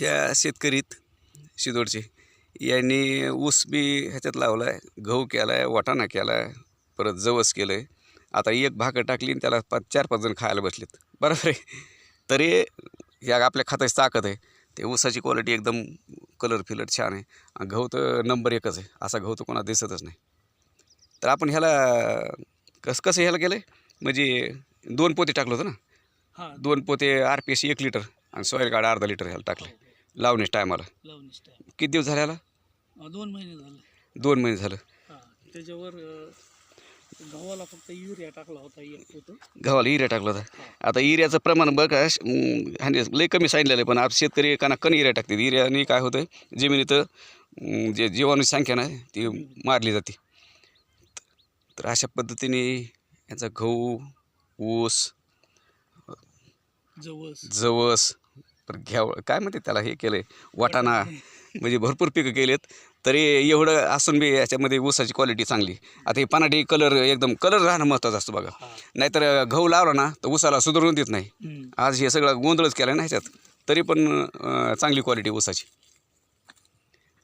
ह्या शेतकरीत शिदोडचे यांनी ऊस बी ह्याच्यात लावला आहे गहू केला आहे वाटाणा केला आहे परत जवस केलं आहे आता एक भाकर टाकली आणि त्याला पाच चार पाच जण खायला बसलेत. बरोबर आहे? तरी ह्या आपल्या खात्याची ताकद आहे. ते ऊसाची क्वालिटी एकदम कलर फिलर छान आहे. आणि गहू तर नंबर एकच आहे. असा गहू तर कोणा दिसतच नाही. तर आपण ह्याला कसं कसं ह्याला केलं आहे म्हणजे दोन पोते टाकलं होतं ना? हा. दोन पोते आर पी एस एक लिटर आणि सॉईल गाड अर्धा लिटर ह्याला टाकले लावणीच टायमाला. किती दिवस झाले ह्याला दोन महिने झाले. दोन महिने झालं. हा त्याच्यावर अं, गव्हाला फक्त युरिया टाकला होता एक गव्हाला इऱ्या टाकला होता. आता इऱ्याचं प्रमाण बघा श- अं, ह्याने लई कमी सांगितलेलं आहे पण आप शेतकरी काना कण इऱ्या टाकतात इऱ्याने काय होतं जमिनीत अं, जे जीवाणूची संख्या ना ती मारली जाते. तर अशा पद्धतीने याचा गहू ऊस जवस. जवस परत घ्याव. काय म्हणते त्याला हे केलं आहे वाटाणा म्हणजे भरपूर पिकं केलेत तरी एवढं असून बी याच्यामध्ये ऊसाची क्वालिटी चांगली. आता हे पनाटी कलर एकदम कलर राहणं महत्त्वाचं असतं बघा. नाहीतर गहू लावला ना तर ऊसाला सुधारून देत नाही. आज हे सगळं गोंधळच केला ना ह्याच्यात. तरी पण चांगली क्वालिटी ऊसाची.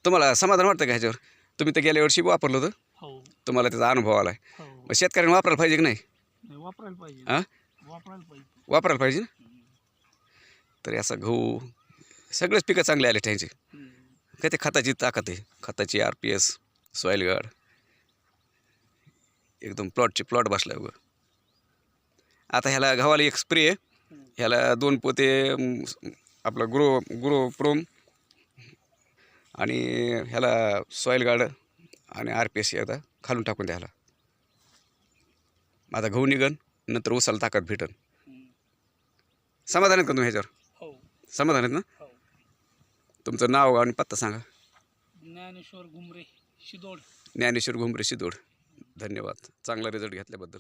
तुम्हाला समाधान वाटतं का ह्याच्यावर? तुम्ही तर गेल्या वर्षी वापरलं होतं. हो. तुम्हाला त्याचा अनुभव आला आहे हो शेतकऱ्यांनी वापरायला पाहिजे की नाही? नाही, वापरायला पाहिजे. हां वापरायला पाहिजे. वापरायला पाहिजे ना? तर असा गहू सगळेच पिकं चांगले आले त्यांचे. काय ते खताची ताकद आहे. खताची R P S soil guard एकदम प्लॉटचे प्लॉट बसला उगं. आता ह्याला गव्हाला एक स्प्रे ह्याला दोन पोते आपला आपलं ग्रो ग्रो प्रोम आणि ह्याला सॉईल गार्ड आणि आर पी एस आता खालून टाकून द्यायला आता गहू निघन नंतर उसाला ताकद भेटन. समाधान का तुम्ही ह्याच्यावर? समाधान आहेत ना? हो. तुमचं नाव आणि पत्ता सांगा. ज्ञानेश्वर घुमरे शिदोड. ज्ञानेश्वर घुमरे शिदोड. धन्यवाद. चांगला रिझल्ट घेतल्याबद्दल.